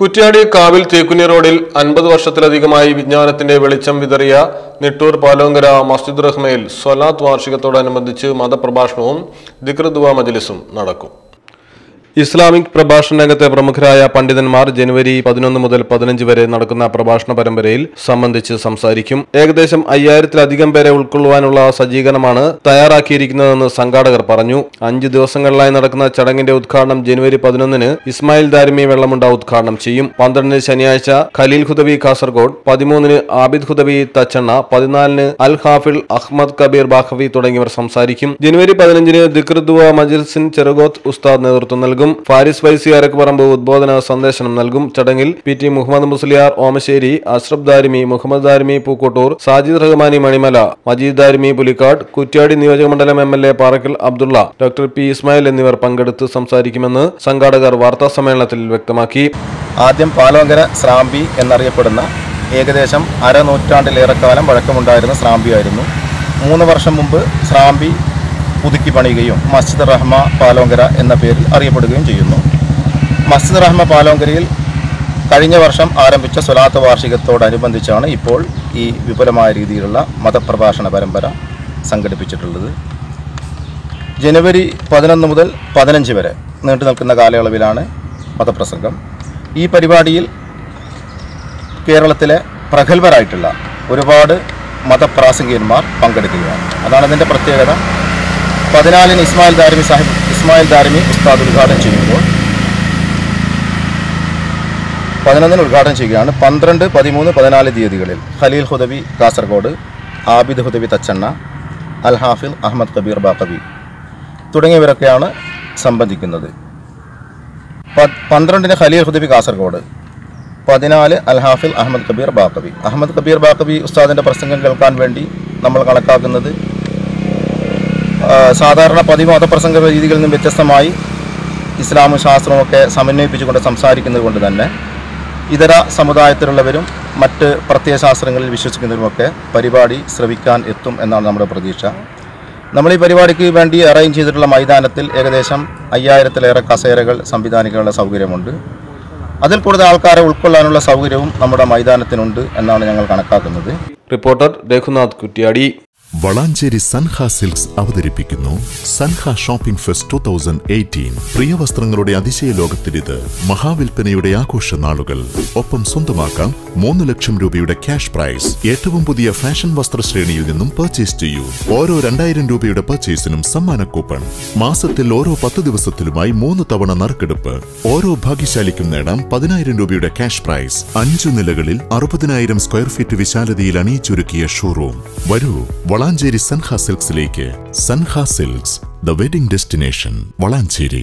കുറ്റ്യാടി കാവിൽ തേക്കുനി റോഡിൽ അൻപത് വർഷത്തിലധികമായി വിജ്ഞാനത്തിന്റെ വെളിച്ചം വിതറിയ നെട്ടൂർ പാലോങ്കര മസ്ജിദ് റഹ്മയിൽ സ്വലാത്ത് വാർഷികത്തോടനുബന്ധിച്ച് മതപ്രഭാഷണവും ദിക്രദുവ മജലിസും നടക്കും. ഇസ്ലാമിക് പ്രഭാഷണ രംഗത്തെ പ്രമുഖരായ പണ്ഡിതന്മാർ ജനുവരി പതിനൊന്ന് മുതൽ പതിനഞ്ച് വരെ നടക്കുന്ന പ്രഭാഷണ പരമ്പരയിൽ സംബന്ധിച്ച് സംസാരിക്കും. ഏകദേശം അയ്യായിരത്തിലധികം പേരെ ഉൾക്കൊള്ളുവാനുള്ള സജ്ജീകരണമാണ് തയ്യാറാക്കിയിരിക്കുന്നതെന്ന് സംഘാടകർ പറഞ്ഞു. അഞ്ച് ദിവസങ്ങളിലായി നടക്കുന്ന ചടങ്ങിന്റെ ഉദ്ഘാടനം ജനുവരി പതിനൊന്നിന് ഇസ്മായിൽ ദാരിമി വെള്ളമുണ്ട ഉദ്ഘാടനം ചെയ്യും. പന്ത്രണ്ടിന് ശനിയാഴ്ച ഖലീൽ ഹുദബി കാസർഗോഡ് പതിമൂന്നിന് ആബിദ് ഹുദബി തച്ചണ്ണ പതിനാലിന് അൽ ഹാഫിൾ അഹ്മദ് കബീർ ബാഖവി തുടങ്ങിയവർ സംസാരിക്കും. ജനുവരി പതിനഞ്ചിന് ദിക്റുദ്വ മജിൽസിൻ ചെറുഗോത്ത് ഉസ്താദ് നേതൃത്വം നൽകും. ഫാരിസ് വൈസി അരക്കുപറമ്പ് ഉദ്ബോധന സന്ദേശം നൽകും. ചടങ്ങിൽ പി ടി മുഹമ്മദ് മുസ്ലിയാർ ഓമശ്ശേരി അഷ്റഫ് ദാരിമി മുഹമ്മദ് ദാരിമി പൂക്കോട്ടൂർ സാജിദ് റഹ്മാനി മണിമല മജീദ് ദാരിമി പുലിക്കാട് കുറ്റ്യാടി നിയോജകമണ്ഡലം M L A Parakkal Abdulla doctor P Ismail എന്നിവർ പങ്കെടുത്ത് സംസാരിക്കുമെന്ന് സംഘാടകർ വാർത്താ സമ്മേളനത്തിൽ വ്യക്തമാക്കി. ആദ്യം പാലോങ്കര സ്രാമ്പി എന്നറിയപ്പെടുന്ന ഏകദേശം അരനൂറ്റാണ്ടിലേറെക്കാലം പഴക്കമുണ്ടായിരുന്ന സ്രാമ്പിയായിരുന്നു. മൂന്ന് വർഷം മുമ്പ് സ്രാമ്പി പുതുക്കി പണിയുകയും മസ്ജിദ് റഹ്മ പാലോങ്കര എന്ന പേരിൽ അറിയപ്പെടുകയും ചെയ്യുന്നു. മസ്ജിദ് റഹ്മ പാലോങ്കരയിൽ കഴിഞ്ഞ വർഷം ആരംഭിച്ച സ്വലാത്ത് വാർഷികത്തോടനുബന്ധിച്ചാണ് ഇപ്പോൾ ഈ വിപുലമായ രീതിയിലുള്ള മതപ്രഭാഷണ പരമ്പര സംഘടിപ്പിച്ചിട്ടുള്ളത്. ജനുവരി പതിനൊന്ന് മുതൽ പതിനഞ്ച് വരെ നീണ്ടു നിൽക്കുന്ന കാലയളവിലാണ് മതപ്രസംഗം. ഈ പരിപാടിയിൽ കേരളത്തിലെ പ്രഗത്ഭരായിട്ടുള്ള ഒരുപാട് മതപ്രാസംഗികന്മാർ പങ്കെടുക്കുകയാണ്. അതാണ് അതിന്റെ പ്രത്യേകത. പതിനാലിന് ഇസ്മായിൽ ദാരിമി സാഹിബ് ഇസ്മായിൽ ദാരിമി ഉസ്താദ് ഉദ്ഘാടനം ചെയ്യുമ്പോൾ പതിനൊന്നിന് ഉദ്ഘാടനം ചെയ്യുകയാണ്. പന്ത്രണ്ട് പതിമൂന്ന് പതിനാല് തീയതികളിൽ ഖലീൽ ഹുദബി കാസർഗോഡ് ആബിദ് ഹുദബി തച്ചണ്ണ അൽ ഹാഫിൽ അഹമ്മദ് കബീർ ബാക്കബി തുടങ്ങിയവരൊക്കെയാണ് സംബന്ധിക്കുന്നത്. പന്ത്രണ്ടിന് ഖലീൽ ഹുദബി കാസർഗോഡ് പതിനാല് അൽ ഹാഫിൽ അഹമ്മദ് കബീർ ബാക്കബി അഹമ്മദ് കബീർ ബാക്കബി ഉസ്താദിന്റെ പ്രസംഗം കേൾക്കാൻ വേണ്ടി നമ്മൾ കണക്കാക്കുന്നത് സാധാരണ പതിവ് മതപ്രസംഗ രീതികളിൽ നിന്നും വ്യത്യസ്തമായി ഇസ്ലാമും ശാസ്ത്രമൊക്കെ സമന്വയിപ്പിച്ചുകൊണ്ട് സംസാരിക്കുന്നത് കൊണ്ട് തന്നെ ഇതര സമുദായത്തിലുള്ളവരും മറ്റ് പ്രത്യയശാസ്ത്രങ്ങളിൽ വിശ്വസിക്കുന്നവരുമൊക്കെ പരിപാടി ശ്രവിക്കാൻ എത്തും എന്നാണ് നമ്മുടെ പ്രതീക്ഷ. നമ്മൾ ഈ പരിപാടിക്ക് വേണ്ടി അറേഞ്ച് ചെയ്തിട്ടുള്ള മൈതാനത്തിൽ ഏകദേശം അയ്യായിരത്തിലേറെ കസേരകൾ സംവിധാനിക്കാനുള്ള സൗകര്യമുണ്ട്. അതിൽ കൂടുതൽ ആൾക്കാരെ ഉൾക്കൊള്ളാനുള്ള സൗകര്യവും നമ്മുടെ മൈതാനത്തിനുണ്ട് എന്നാണ് ഞങ്ങൾ കണക്കാക്കുന്നത്. റിപ്പോർട്ടർ രഘുനാഥ് കുറ്റ്യാടി. വളാഞ്ചേരി സൻഹ സിൽക്സ് അവതരിപ്പിക്കുന്നു. Sanha shopping fest two thousand eighteen പ്രിയ വസ്ത്രങ്ങളുടെ അതിശയ ലോകത്തിലിത് മഹാവിൽപ്പനയുടെ ആഘോഷ നാളുകൾ. ഒപ്പം സ്വന്തമാക്കാം മൂന്ന് ലക്ഷം രൂപയുടെ ക്യാഷ് പ്രൈസ് ഏറ്റവും പുതിയ ഫാഷൻ വസ്ത്രശ്രേണിയിൽ നിന്നും പർച്ചേസ് ചെയ്യൂ. ഓരോ രണ്ടായിരം രൂപയുടെ പർച്ചേസിനും സമ്മാന കൂപ്പൺ മാസത്തിൽ ഓരോ പത്ത് ദിവസത്തിലുമായി മൂന്ന് തവണ നറുക്കെടുപ്പ്. ഓരോ ഭാഗ്യശാലിക്കും നേടാം പതിനായിരം രൂപയുടെ ക്യാഷ് പ്രൈസ് അഞ്ചു നിലകളിൽ അറുപതിനായിരം സ്ക്വയർ ഫീറ്റ് വിശാലതയിൽ അണിയിച്ചൊരുക്കിയ ഷോറൂം വരൂ Valanchery Sanha സിൽക്സിലേക്ക് Sanha silks the wedding destination Valanchery.